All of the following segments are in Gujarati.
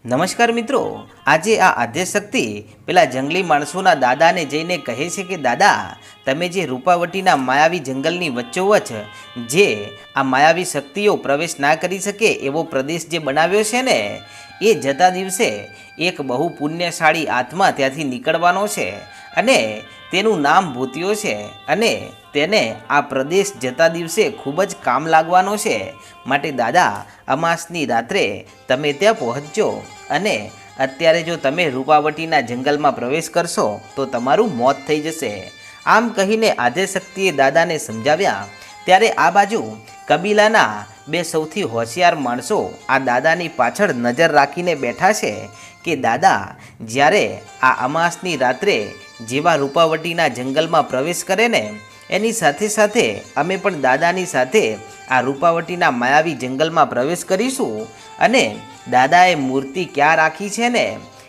નમસ્કાર મિત્રો, આજે આ આદ્યશક્તિ પેલા જંગલી માણસોના દાદાને જઈને કહે છે કે, દાદા, તમે જે રૂપાવટીના માયાવી જંગલની વચ્ચોવચ જે આ માયાવી શક્તિઓ પ્રવેશ ના કરી શકે એવો પ્રદેશ જે બનાવ્યો છે ને, એ જતા દિવસે એક બહુ પુણ્યશાળી આત્મા ત્યાંથી નીકળવાનો છે અને તેનું નામ ભૂતિયો છે અને તેને આ પ્રદેશ જતા દિવસે ખૂબ જ કામ લાગવાનો છે. માટે દાદા, અમાસની રાત્રે તમે ત્યાં પહોંચજો અને અત્યારે જો તમે રૂપાવટીના જંગલમાં પ્રવેશ કરશો, તો તમારું મોત થઈ જશે. આમ કહીને આદ્યશક્તિએ દાદાને સમજાવ્યા. ત્યારે આ બાજુ કબીલાના બે સૌથી હોશિયાર માણસો આ દાદાની પાછળ નજર રાખીને બેઠા છે કે, દાદા, જ્યારે આ અમાસની રાત્રે જેવા રૂપાવટીના જંગલમાં પ્રવેશ કરે ને એની સાથે સાથે અમે પણ દાદાની સાથે આ રૂપાવટીના માયાવી જંગલમાં પ્રવેશ કરીશું અને દાદાએ મૂર્તિ ક્યાં રાખી છે ને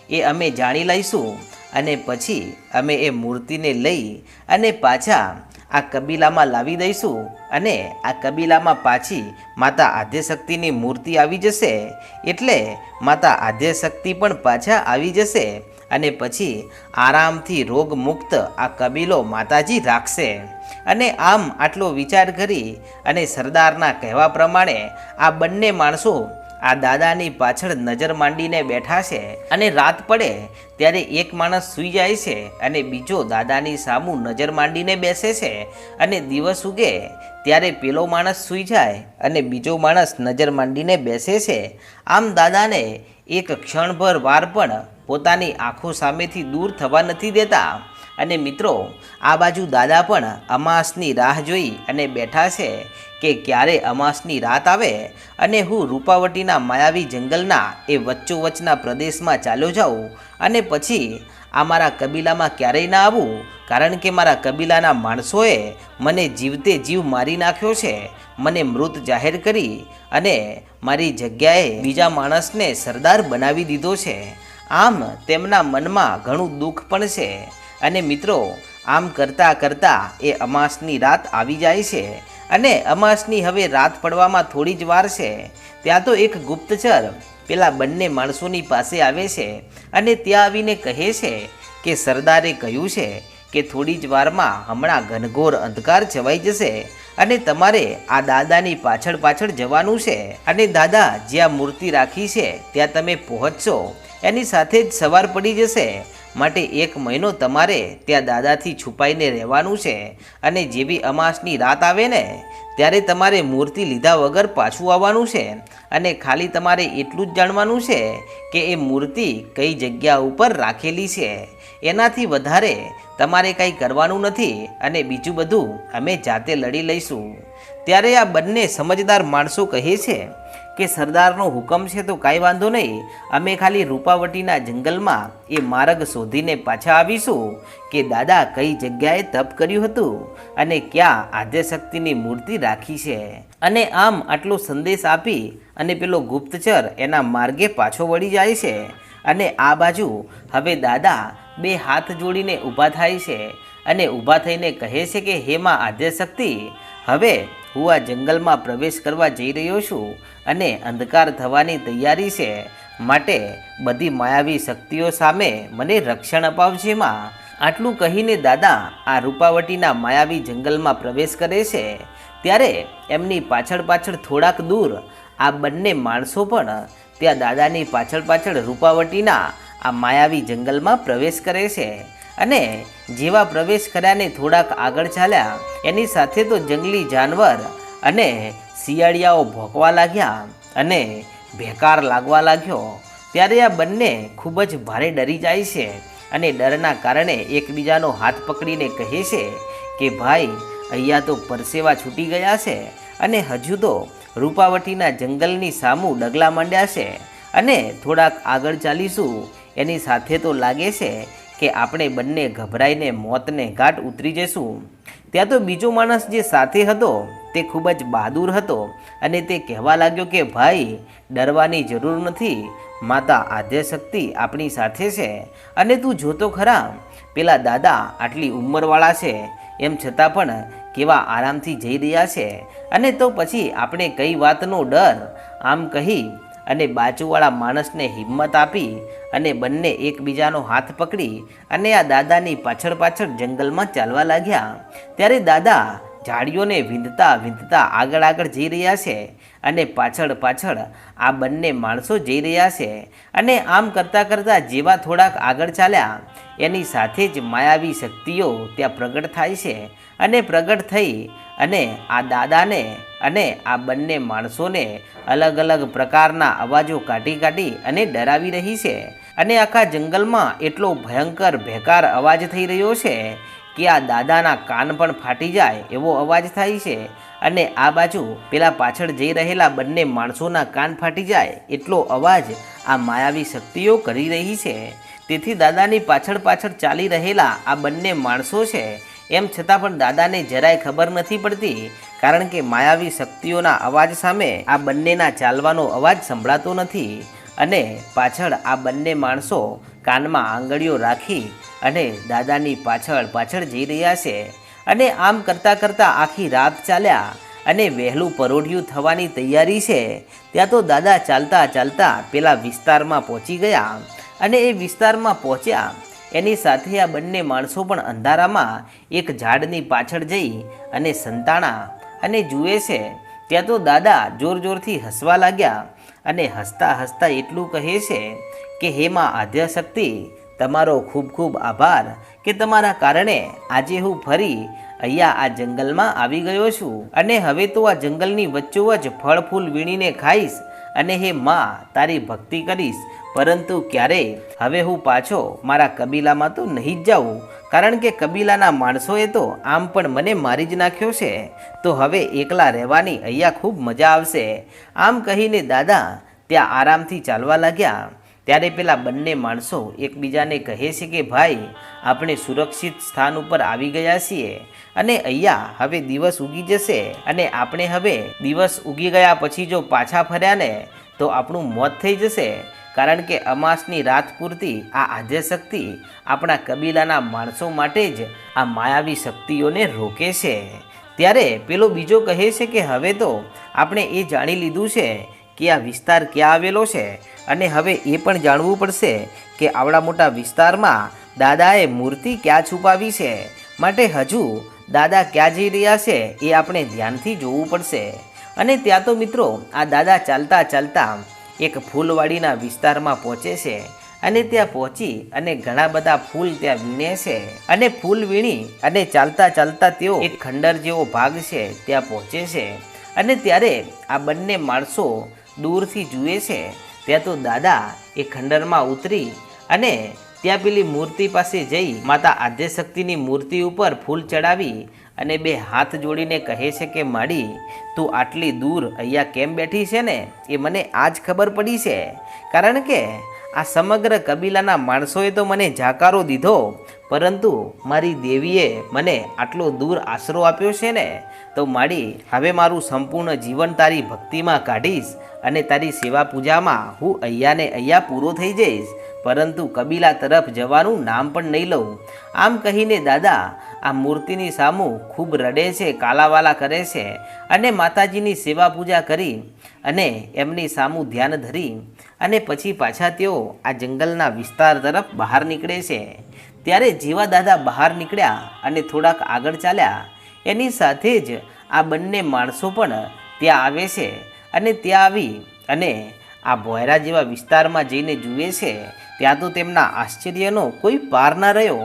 એ અમે જાણી લઈશું અને પછી અમે એ મૂર્તિને લઈ અને પાછા આ કબીલામાં લાવી દઈશું અને આ કબીલામાં પાછી માતા આદ્યશક્તિની મૂર્તિ આવી જશે એટલે માતા આદ્યશક્તિ પણ પાછા આવી જશે અને પછી આરામથી રોગમુક્ત આ કબીલો માતાજી રાખશે. અને આમ આટલો વિચાર કરી અને સરદારના કહેવા પ્રમાણે આ બંને માણસો આ દાદાની પાછળ નજર માંડીને બેઠા છે અને રાત પડે ત્યારે એક માણસ સૂઈ જાય છે અને બીજો દાદાની સામું નજર માંડીને બેસે છે અને દિવસ ઉગે ત્યારે પેલો માણસ સૂઈ જાય અને બીજો માણસ નજર માંડીને બેસે છે. આમ દાદાને એક ક્ષણભર વાર પણ પોતાની આંખો સામેથી દૂર થવા નથી દેતા. અને મિત્રો, આ બાજુ દાદા પણ અમાસની રાહ જોઈ અને બેઠા છે કે ક્યારે અમાસની રાત આવે અને હું રૂપાવટીના માયાવી જંગલના એ વચ્ચોવચના પ્રદેશમાં ચાલ્યો જાઉં અને પછી આ મારા કબીલામાં ક્યારેય ના આવું, કારણ કે મારા કબીલાના માણસોએ મને જીવતે જીવ મારી નાખ્યો છે, મને મૃત જાહેર કરી અને મારી જગ્યાએ બીજા માણસને સરદાર બનાવી દીધો છે. આમ તેમના મનમાં ઘણું દુઃખ પણ છે. અને મિત્રો, આમ કરતાં કરતાં એ અમાસની રાત આવી જાય છે. અને અમાસની હવે રાત પડવામાં થોડી જ વાર છે. ત્યાં તો એક ગુપ્તચર પેલા બંને માણસોની પાસે આવે છે અને ત્યાં આવીને કહે છે કે સરદારે કહ્યું છે કે થોડી જ વારમાં હમણાં ઘનઘોર અંધકાર છવાઈ જશે અને તમારે આ દાદાની પાછળ પાછળ જવાનું છે. અને દાદા, જ્યાં મૂર્તિ રાખી છે, ત્યાં તમે પહોંચશો. એની સાથે જ સવાર પડી જશે. માટે એક મહિનો તમારે ત્યાં દાદાથી છુપાઈને રહેવાનું છે અને જેવી અમાસની રાત આવે ને, ત્યારે તમારે મૂર્તિ લીધા વગર પાછું આવવાનું છે. અને ખાલી તમારે એટલું જ જાણવાનું છે કે એ મૂર્તિ કઈ જગ્યા ઉપર રાખેલી છે. એનાથી વધારે તમારે કંઈ કરવાનું નથી અને બીજું બધું અમે જાતે લડી લઈશું. ત્યારે આ બંને સમજદાર માણસો કહે છે કે સરદારનો હુકમ છે તો કાંઈ વાંધો નહીં. અમે ખાલી રૂપાવટીના જંગલમાં એ માર્ગ શોધીને પાછા આવીશું કે દાદા કઈ જગ્યાએ તપ કર્યું હતું અને ક્યાં આદ્યશક્તિની મૂર્તિ રાખી છે. અને આમ આટલો સંદેશ આપી અને પેલો ગુપ્તચર એના માર્ગે પાછો વળી જાય છે. અને આ બાજુ હવે દાદા બે હાથ જોડીને ઊભા થાય છે અને ઊભા થઈને કહે છે કે હેમાં આદ્યશક્તિ, હવે હું આ જંગલમાં પ્રવેશ કરવા જઈ રહ્યો છું અને અંધકાર થવાની તૈયારી છે માટે બધી માયાવી શક્તિઓ સામે મને રક્ષણ અપાવજે માં આટલું કહીને દાદા આ રૂપાવટીના માયાવી જંગલમાં પ્રવેશ કરે છે. ત્યારે એમની પાછળ પાછળ થોડાક દૂર આ બંને માણસો પણ ત્યાં દાદાની પાછળ પાછળ રૂપાવટીના આ માયાવી જંગલમાં પ્રવેશ કરે છે. અને જેવા પ્રવેશ કર્યાને થોડાક આગળ ચાલ્યા, એની સાથે તો જંગલી જાનવર અને શિયાળિયાઓ ભોંકવા લાગ્યા અને ભેકાર લાગવા લાગ્યો. ત્યારે આ બંને ખૂબ જ ભારે ડરી જાય છે અને ડરના કારણે એકબીજાનો હાથ પકડીને કહે છે કે, ભાઈ, અહીંયા તો પરસેવા છૂટી ગયા છે અને હજુ તો રૂપાવટીના જંગલની સામું ડગલા માંડ્યા છે અને થોડાક આગળ ચાલીશું. એની સાથે તો લાગે છે કે આપણે બંને ગભરાઈને મોતને ઘાટ ઉતરી જઈશું. ત્યાં તો બીજો માણસ જે સાથે હતો, તે ખૂબ જ બહાદુર હતો અને તે કહેવા લાગ્યો કે, ભાઈ, ડરવાની જરૂર નથી. માતા આદ્યશક્તિ આપણી સાથે છે અને તું જોતો ખરા. પેલા દાદા આટલી ઉંમરવાળા છે. એમ છતાં પણ કેવા આરામથી જઈ રહ્યા છે. અને તો પછી આપણે કઈ વાતનો ડર? આમ કહી અને બાજુવાળા માણસને હિંમત આપી અને બંને એકબીજાનો હાથ પકડી અને આ દાદાની પાછળ પાછળ જંગલમાં ચાલવા લાગ્યા. ત્યારે દાદા ઝાડીઓને વિંધતા વિંધતા આગળ આગળ જઈ રહ્યા છે અને પાછળ પાછળ આ બંને માણસો જઈ રહ્યા છે અને આમ કરતાં કરતાં જેવા થોડાક આગળ ચાલ્યા. એની સાથે જ માયાવી શક્તિઓ ત્યાં પ્રગટ થાય છે અને પ્રગટ થઈ અને આ દાદાને અને આ બંને માણસોને અલગ અલગ પ્રકારના અવાજો કાઢી કાઢી અને ડરાવી રહી છે. અને આખા જંગલમાં એટલો ભયંકર ભેકાર અવાજ થઈ રહ્યો છે કે આ દાદાના કાન પણ ફાટી જાય એવો અવાજ થાય છે. અને આ બાજુ પેલા પાછળ જઈ રહેલા બંને માણસોના કાન ફાટી જાય એટલો અવાજ આ માયાવી શક્તિઓ કરી રહી છે. તેથી દાદાની પાછળ પાછળ ચાલી રહેલા આ બંને માણસો છે એમ છતાં પણ દાદાને જરાય ખબર નથી પડતી, કારણ કે માયાવી શક્તિઓના અવાજ સામે આ બંનેના ચાલવાનો અવાજ સંભળાતો નથી અને પાછળ આ બંને માણસો કાનમાં આંગળીઓ રાખી અને દાદાની પાછળ પાછળ જઈ રહ્યા છે. અને આમ કરતાં કરતાં આખી રાત ચાલ્યા અને વહેલું પરોઢિયું થવાની તૈયારી છે. ત્યાં તો દાદા ચાલતા ચાલતા પેલા વિસ્તારમાં પહોંચી ગયા અને એ વિસ્તારમાં પહોંચ્યા એની સાથે આ બંને માણસો પણ અંધારામાં એક ઝાડની પાછળ જઈ અને સંતાણા અને જુએ છે. ત્યાં તો દાદા જોર જોરથી હસવા લાગ્યા અને હસતા હસતા એટલું કહે છે કે, હે માં આદ્યશક્તિ, તમારો ખૂબ ખૂબ આભાર કે તમારા કારણે આજે હું ફરી અહીંયા આ જંગલમાં આવી ગયો છું. અને હવે તો આ જંગલની વચ્ચોવચ ફળ ફૂલ વીણીને ખાઈશ અને હે માં તારી ભક્તિ કરીશ પરંતુ ક્યારેય હવે હું પાછો મારા કબીલામાં તો નહીં જ જાઉં. કારણ કે કબીલાના માણસોએ તો આમ પણ મને મારી જ નાખ્યો છે. તો હવે એકલા રહેવાની અહીંયા ખૂબ મજા આવશે. આમ કહીને દાદા ત્યાં આરામથી ચાલવા લાગ્યા. ત્યારે પેલા બંને માણસો એકબીજાને કહે છે કે, ભાઈ, આપણે સુરક્ષિત સ્થાન ઉપર આવી ગયા છીએ અને અહીંયા હવે દિવસ ઉગી જશે અને આપણે હવે દિવસ ઉગી ગયા પછી જો પાછા ફર્યા ને, તો આપણું મોત થઈ જશે. કારણ કે અમાસની રાત પૂરતી આ આદ્યશક્તિ આપણા કબીલાના માણસો માટે જ આ માયાવી શક્તિઓને રોકે છે. ત્યારે પેલો બીજો કહે છે કે હવે તો આપણે એ જાણી લીધું છે કે આ વિસ્તાર ક્યાં આવેલો છે અને હવે એ પણ જાણવું પડશે કે આવડા મોટા વિસ્તારમાં દાદાએ મૂર્તિ ક્યાં છુપાવી છે. માટે હજુ દાદા ક્યાં જઈ રહ્યા છે એ આપણે ધ્યાનથી જોવું પડશે. અને ત્યાં તો મિત્રો આ દાદા ચાલતા ચાલતા એક ફૂલવાડીના વિસ્તારમાં પહોંચે છે અને ત્યાં પહોંચી અને ઘણા બધા ફૂલ ત્યાં વીણે છે અને ફૂલ વીણી અને ચાલતા ચાલતા તેઓ એક ખંડર જેવો ભાગ છે, ત્યાં પહોંચે છે અને ત્યારે આ બંને માણસો દૂરથી જુએ છે. ત્યાં તો દાદા એ ખંડરમાં ઉતરી અને ત્યાં પેલી મૂર્તિ પાસે જઈ માતા આદ્યશક્તિની મૂર્તિ ઉપર ફૂલ ચડાવી અને બે હાથ જોડીને કહે છે કે, માડી, તું આટલી દૂર અહીંયા કેમ બેઠી છે ને? એ મને આજ ખબર પડી છે. કારણ કે આ સમગ્ર કબીલાના માણસોએ તો મને જાકારો દીધો. પરંતુ મારી દેવીએ મને આટલો દૂર આશરો આપ્યો છે ને? તો માડી, હવે મારું સંપૂર્ણ જીવન તારી ભક્તિમાં કાઢીશ અને તારી સેવા પૂજામાં હું અહીંયાને અહીંયા પૂરો થઈ જઈશ. પરંતુ કબીલા તરફ જવાનું નામ પણ નહીં લઉં. આમ કહીને દાદા, આ મૂર્તિની સામું ખૂબ રડે છે, કાલાવાલા કરે છે અને માતાજીની સેવા પૂજા કરી અને એમની સામું ધ્યાન ધરી અને પછી પાછા તેઓ આ જંગલના વિસ્તાર તરફ બહાર નીકળે છે. ત્યારે જેવા દાદા બહાર નીકળ્યા અને થોડાક આગળ ચાલ્યા, એની સાથે જ આ બંને માણસો પણ ત્યાં આવે છે અને ત્યાં આવી અને આ ભોયરા જેવા વિસ્તારમાં જઈને જુએ છે. ત્યાં તો તેમના આશ્ચર્યનો કોઈ પાર ના રહ્યો.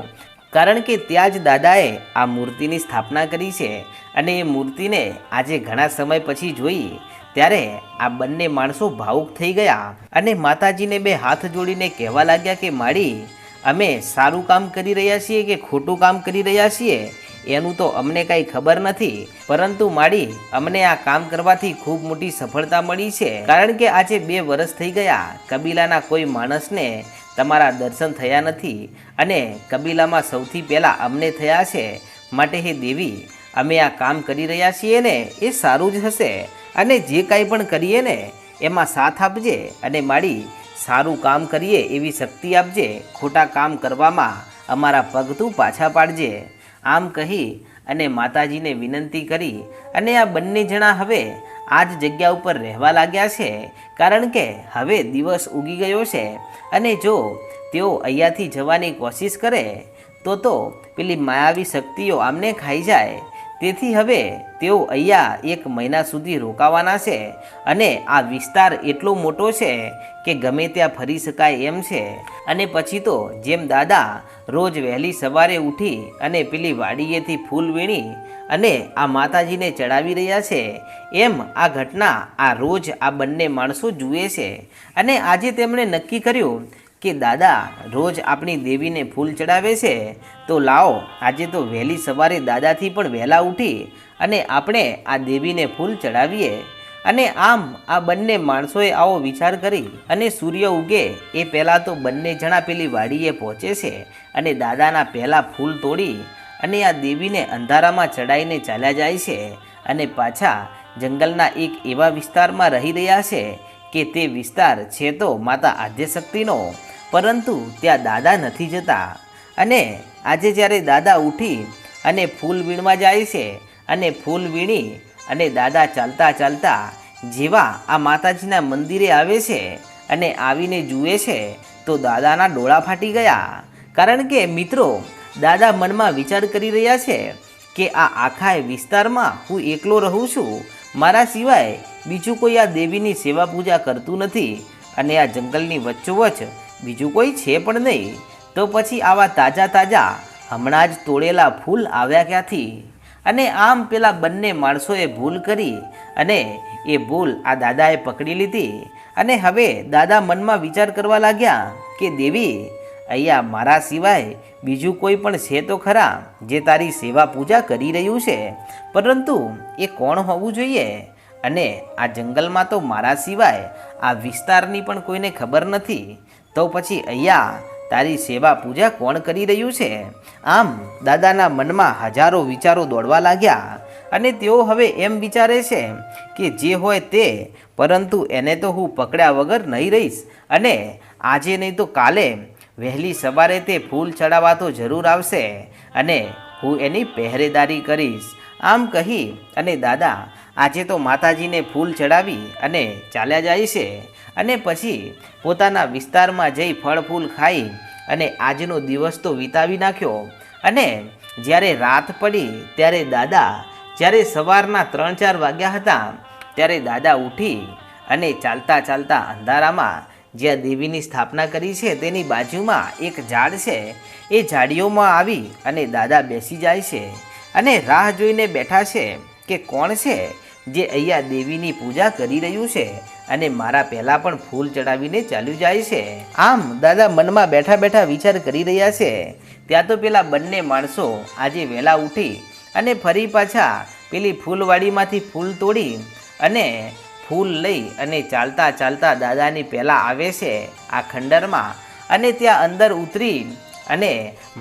કારણ કે ત્યાં જ દાદાએ આ મૂર્તિની સ્થાપના કરી છે અને એ મૂર્તિને આજે ઘણા સમય પછી જોઈ ત્યારે આ બંને માણસો ભાવુક થઈ ગયા અને માતાજીને બે હાથ જોડીને કહેવા લાગ્યા કે માડી અમે સારું કામ કરી રહ્યા છીએ કે ખોટું કામ કરી રહ્યા છીએ? એનું તો અમને કાંઈ ખબર નથી. પરંતુ માડી અમને આ કામ કરવાથી ખૂબ મોટી સફળતા મળી છે. કારણ કે આજે બે વર્ષ થઈ ગયા, કબીલાના કોઈ માણસને તમારા દર્શન થયા નથી અને કબીલામાં સૌથી પહેલાં અમને થયા છે, માટે હે દેવી, અમે આ કામ કરી રહ્યા છીએ ને, એ સારું જ હશે. અને જે કાંઈ પણ કરીએ ને, એમાં સાથ આપજે અને મારી સારું કામ કરીએ એવી શક્તિ આપજે, ખોટા કામ કરવામાં અમારા પગ તું પાછા પાડજે. આમ કહી અને માતાજીને વિનંતી કરી, અને આ બંને જણા હવે આ જ જગ્યા ઉપર રહેવા લાગ્યા છે કારણ કે હવે દિવસ ઉગી ગયો છે અને જો તેઓ અહીંયાથી જવાની કોશિશ કરે, તો તો પેલી માયાવી શક્તિઓ આમને ખાઈ જાય. તેથી હવે તેઓ અહીંયા એક મહિના સુધી રોકાવાના છે અને આ વિસ્તાર એટલો મોટો છે કે ગમે ત્યાં ફરી શકાય એમ છે. અને પછી તો જેમ દાદા રોજ વહેલી સવારે ઉઠી અને પેલી વાડીએથી ફૂલ વીણી અને આ માતાજીને ચડાવી રહ્યા છે, એમ આ ઘટના આ રોજ આ બંને માણસો જુએ છે. અને આજે તેમણે નક્કી કર્યું કે દાદા, રોજ આપણી દેવીને ફૂલ ચડાવે છે? તો લાવો, આજે તો વહેલી સવારે દાદાથી પણ વહેલા ઉઠી અને આપણે આ દેવીને ફૂલ ચડાવીએ. અને આમ આ બંને માણસોએ આવો વિચાર કરી અને સૂર્ય ઉગે. એ પહેલાં તો બંને જણા પેલી વાડીએ પહોંચે છે અને દાદાના પહેલાં ફૂલ તોડી અને આ દેવીને અંધારામાં ચડાઈને ચાલ્યા જાય છે અને પાછા જંગલના એક એવા વિસ્તારમાં રહી રહ્યા છે કે તે વિસ્તાર છે તો માતા આદ્યશક્તિનો. પરંતુ ત્યાં દાદા નથી જતા. અને આજે જ્યારે દાદા ઉઠી અને ફૂલ વીણવા જાય છે અને ફૂલ વીણી અને દાદા ચાલતા ચાલતા જેવા આ માતાજીના મંદિરે આવે છે અને આવીને જુએ છે, તો દાદાના ડોળા ફાટી ગયા. કારણ કે મિત્રો, દાદા મનમાં વિચાર કરી રહ્યા છે કે આ આખા વિસ્તારમાં હું એકલો રહું છું. મારા સિવાય બીજું કોઈ આ દેવીની સેવા પૂજા કરતું નથી અને આ જંગલની વચ્ચોવચ બીજું કોઈ છે પણ નહીં. તો પછી આવા તાજા તાજા, હમણાં જ તોડેલા ફૂલ આવ્યા ક્યાંથી? અને આમ પેલા બંને માણસોએ ભૂલ કરી અને એ ભૂલ આ દાદાએ પકડી લીધી. અને હવે દાદા મનમાં વિચાર કરવા લાગ્યા કે, દેવી, અહીંયા મારા સિવાય બીજું કોઈ પણ છે તો ખરા, જે તારી સેવા પૂજા કરી રહ્યું છે. પરંતુ એ કોણ હોવું જોઈએ? અને આ જંગલમાં તો મારા સિવાય આ વિસ્તારની પણ કોઈને ખબર નથી. તો પછી અહીંયા તારી સેવા પૂજા કોણ કરી રહ્યું છે? આમ, દાદાના મનમાં હજારો વિચારો દોડવા લાગ્યા અને તેઓ હવે એમ વિચારે છે કે જે હોય તે, પરંતુ એને તો હું પકડ્યા વગર નહીં રહીશ અને આજે નહીં તો કાલે વહેલી સવારે તે ફૂલ ચડાવવા તો જરૂર આવશે અને હું એની પહેરેદારી કરીશ. આમ કહી અને દાદા, આજે તો માતાજીને ફૂલ ચડાવી અને ચાલ્યા જાય છે. અને પછી પોતાના વિસ્તારમાં જઈ ફળ ફૂલ ખાઈ અને આજનો દિવસ તો વિતાવી નાખ્યો. અને જ્યારે રાત પડી, ત્યારે દાદા જ્યારે સવારના ત્રણ ચાર વાગ્યા હતા, ત્યારે દાદા ઉઠી અને ચાલતા ચાલતા અંધારામાં જ્યાં દેવીની સ્થાપના કરી છે, તેની બાજુમાં એક ઝાડ છે. એ ઝાડીઓમાં આવી અને દાદા બેસી જાય છે અને રાહ જોઈને બેઠા છે કે કોણ છે જે અહીંયા દેવીની પૂજા કરી રહ્યું છે. અને મારા પહેલાં પણ ફૂલ ચડાવીને ચાલ્યું જાય છે. આમ દાદા મનમાં બેઠા બેઠા વિચાર કરી રહ્યા છે. ત્યાં તો પેલા બંને માણસો આજે વહેલા ઉઠી અને ફરી પાછા પેલી ફૂલવાડીમાંથી ફૂલ તોડી અને ફૂલ લઈ અને ચાલતા ચાલતા દાદાની પહેલાં આવે છે આ ખંડરમાં અને ત્યાં અંદર ઉતરી અને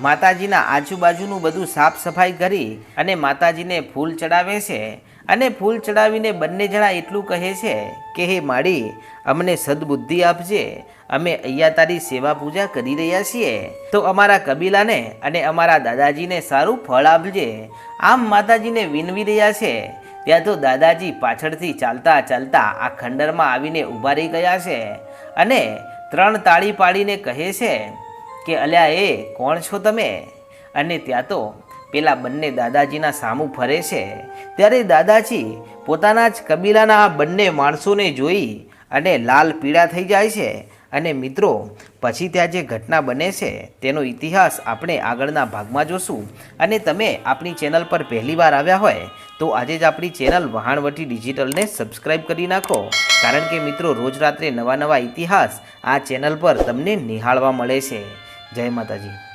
માતાજીના આજુબાજુનું બધું સાફ સફાઈ કરી અને માતાજીને ફૂલ ચડાવે છે. અને ફૂલ ચડાવીને બંને જણા એટલું કહે છે કે, હે માળી અમને સદબુદ્ધિ આપજે. અમે અહીંયા તારી સેવા પૂજા કરી રહ્યા છીએ. તો અમારા કબીલાને અને અમારા દાદાજીને સારું ફળ આપજે. આમ માતાજીને વિનવી રહ્યા છે. ત્યાં તો દાદાજી પાછળથી ચાલતા ચાલતા આ ખંડરમાં આવીને ઊભા રહી ગયા છે અને ત્રણ તાળી પાડીને કહે છે કે, અલ્યા એ, કોણ છો તમે? અને ત્યાં તો પેલા બંને દાદાજીના સામું ફરે છે, ત્યારે દાદાજી પોતાના જ કબીલાના આ બંને માણસોને જોઈ અને લાલ પીળા થઈ જાય છે. અને મિત્રો, પછી ત્યાં જે ઘટના બને છે, તેનો ઇતિહાસ આપણે આગળના ભાગમાં જોશું. અને તમે આપણી ચેનલ પર પહેલીવાર આવ્યા હોય, તો આજે જ આપણી ચેનલ વહાણવટી ડિજિટલને સબસ્ક્રાઈબ કરી નાખો. કારણ કે મિત્રો, રોજ રાત્રે નવા નવા ઇતિહાસ આ ચેનલ પર તમને નિહાળવા મળે છે. જય માતાજી.